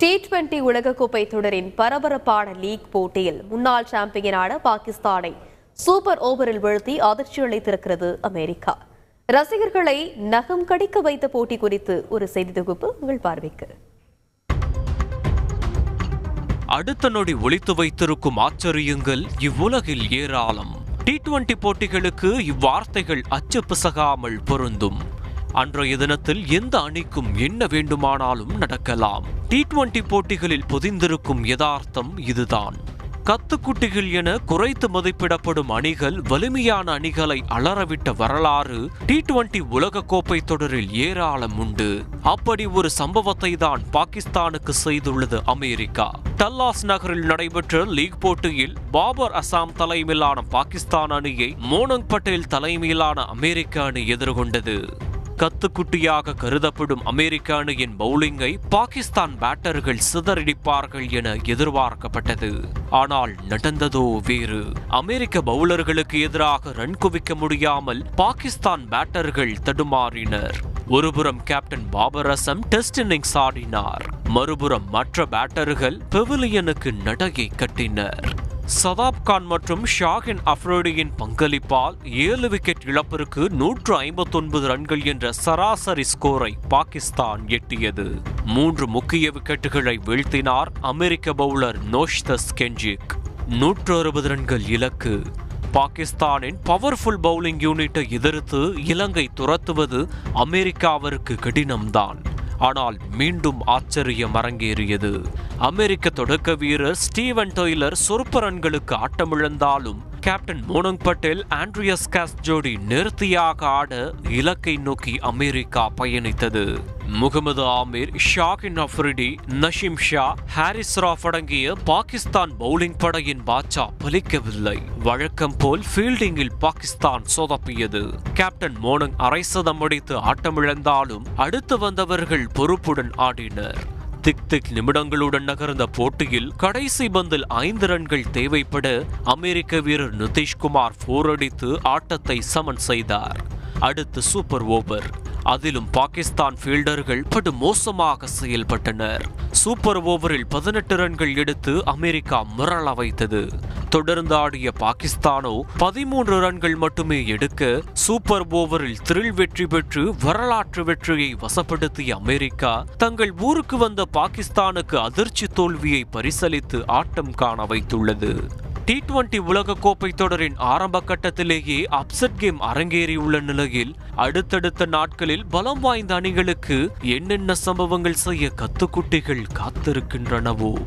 T twenty உலகக்கோப்பை தொடரின் பரபரப்பான லீக் போட்டியில் முன்னாள் சாம்பியனான பாகிஸ்தானை சூப்பர் ஓவரில் வீழ்த்தி அதிர்ச்சி அளித்திருக்கிறது அமெரிக்கா. ரசிகர்களை நகம் கடிக்க வைத்த போட்டி குறித்து ஒரு செய்தி தொகுப்பு உங்கள் பார்வைக்கு. அடுத்த நொடி ஒழித்து வைத்திருக்கும் ஆச்சரியங்கள் இவ்வுலகில் ஏராளம். டி டுவெண்டி போட்டிகளுக்கு இவ்வார்த்தைகள் அச்சு பிசகாமல் பொருந்தும். அன்றைய தினத்தில் எந்த அணிக்கும் என்ன வேண்டுமானாலும் நடக்கலாம். டி டுவெண்டி போட்டிகளில் பொதிந்திருக்கும் யதார்த்தம் இதுதான். கத்துக்குட்டிகள் என குறைத்து மதிப்பிடப்படும் அணிகள் வலிமையான அணிகளை அலறவிட்ட வரலாறு டி டுவெண்டி உலகக்கோப்பை தொடரில் ஏராளம் உண்டு. அப்படி ஒரு சம்பவத்தை தான் பாகிஸ்தானுக்கு செய்துள்ளது அமெரிக்கா. டல்லாஸ் நகரில் நடைபெற்ற லீக் போட்டியில் பாபர் அசாம் தலைமையிலான பாகிஸ்தான் அணியை மோனங் பட்டேல் தலைமையிலான அமெரிக்க அணி எதிர்கொண்டது. கத்துக்குட்டியாக கருதப்படும் அமெரிக்க அணியின் பவுலிங்கை பாகிஸ்தான் பேட்டர்கள் சிதறடிப்பார்கள் என எதிர்பார்க்கப்பட்டது. ஆனால் நடந்ததோ வேறு. அமெரிக்க பவுலர்களுக்கு எதிராக ரன் குவிக்க முடியாமல் பாகிஸ்தான் பேட்டர்கள் தடுமாறினர். ஒருபுறம் captain Babar Azam test innings ஆடினார். மறுபுறம் மற்ற பேட்டர்கள் பெவிலியனுக்கு நடையை கட்டினர். சதாப் கான் மற்றும் ஷாகின் அஃப்ரோடியின் பங்களிப்பால் ஏழு விக்கெட் இழப்பிற்கு நூற்று ஐம்பத்தொன்பது ரன்கள் என்ற சராசரி ஸ்கோரை பாகிஸ்தான் எட்டியது. மூன்று முக்கிய விக்கெட்டுகளை வீழ்த்தினார் அமெரிக்க பவுலர் நோஷ்தஸ் கென்ஜிக் நூற்று அறுபது ரன்கள் இலக்கு. பாகிஸ்தானின் பவர்ஃபுல் பவுலிங் யூனிட்டை எதிர்த்து இலங்கை துரத்துவது அமெரிக்காவிற்கு கடினம்தான். ஆனால் மீண்டும் ஆச்சரியம் அரங்கேறியது. அமெரிக்க தொடக்க வீரர் ஸ்டீவன் டொய்லர் சொற்ப ரன்களுக்கு ஆட்டமிழந்தாலும் captain Monank Patel Andries Gous ஜோடி நிறுத்தியாக ஆட இலக்கை நோக்கி அமெரிக்கா பயணித்தது. முகமது ஆமீர் ஷாகின் அஃப்ரிடி நஷீம் ஷா ஹாரிஸ் ராஃப் அடங்கிய பாகிஸ்தான் பவுலிங் படையின் பாட்சா பலிக்கவில்லை. வழக்கம் போல் ஃபீல்டிங்கில் பாகிஸ்தான் சொதப்பியது. கேப்டன் மோனங் அரை சதம் அடித்து ஆட்டமிழந்தாலும் அடுத்து வந்தவர்கள் பொறுப்புடன் ஆடினர். திக் திக் நிமிடங்களுடன் நகர்ந்த போட்டியில் கடைசி பந்தில் ஐந்து ரன்கள் தேவைப்பட அமெரிக்க வீரர் நிதிஷ்குமார் போர் அடித்து ஆட்டத்தை சமன் செய்தார். அடுத்து சூப்பர் ஓவர். அதிலும் பாகிஸ்தான் ஃபீல்டர்கள் படு மோசமாக செயல்பட்டனர். சூப்பர் ஓவரில் பதினெட்டு ரன்கள் எடுத்து அமெரிக்கா முரள வைத்தது. தொடர்ந்து ஆடிய பாகிஸ்தானோ பதிமூன்று ரன்கள் மட்டுமே எடுக்க சூப்பர் ஓவரில் த்ரில் வெற்றி பெற்று வரலாற்று வெற்றியை வசப்படுத்திய அமெரிக்கா தங்கள் ஊருக்கு வந்த பாகிஸ்தானுக்கு அதிர்ச்சி தோல்வியை பரிசளித்து ஆட்டம் காண வைத்துள்ளது. டி டுவெண்டி உலகக்கோப்பை தொடரின் ஆரம்ப கட்டத்திலேயே அப்செட் கேம் அரங்கேறியுள்ள நிலையில் அடுத்தடுத்த நாட்களில் பலம் வாய்ந்த அணிகளுக்கு என்னென்ன சம்பவங்கள் செய்ய கத்துக்குட்டிகள் காத்திருக்கின்றனவோ?